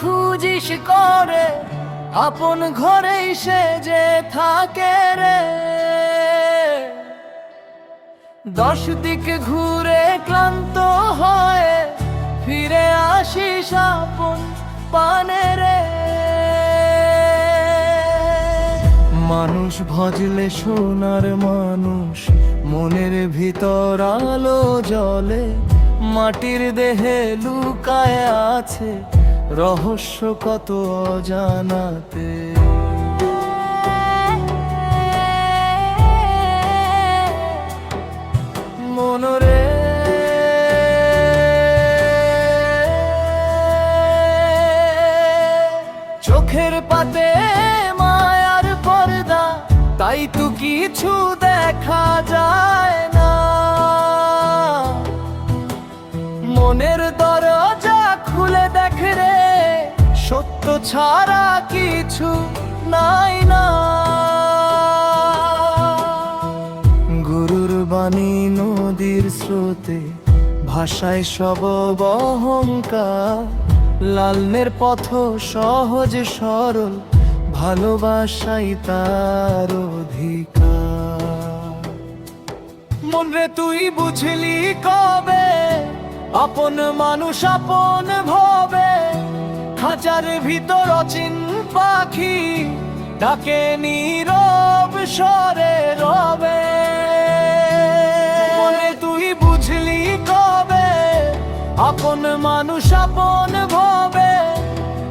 খুঁজিস করে, আপন ঘরেই সে যে থাকে রে। দশ দিক ঘুরে ক্লান্ত হয়ে ফিরে আসিস আপন পানে রে। মানুষ ভজলে সোনার মানুষ, মনের ভিতর আলো জলে মাটির দেহে লুকায় আছে রহস্য কত অজানাতে। মনরে। চোখের পাতে মায়ার পর্দা, তাই তো কিছু মনের দরজা খুলে দেখ রে। সত্য ছাড়া কিছু নাই না। গুরুর বাণী নদীর স্রোতে ভাষায় সব অহংকার। লালনের পথ সহজ সরল, ভালোবাসাই তার অধিকার। মন রে তুই বুঝলি কবে আপন মানুষ আপন ভবে, খাঁচার ভিতর অচিন পাখি ডাকে নীরব স্বরে, রবে। তুই বুঝলি কবে, আপন মানুষ আপন ভবে,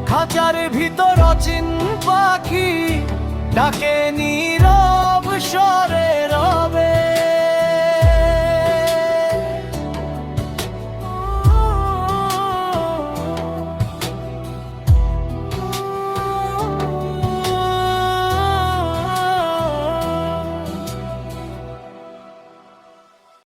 খাঁচার ভিতর অচিন পাখি ডাকে নীরব স্বরে।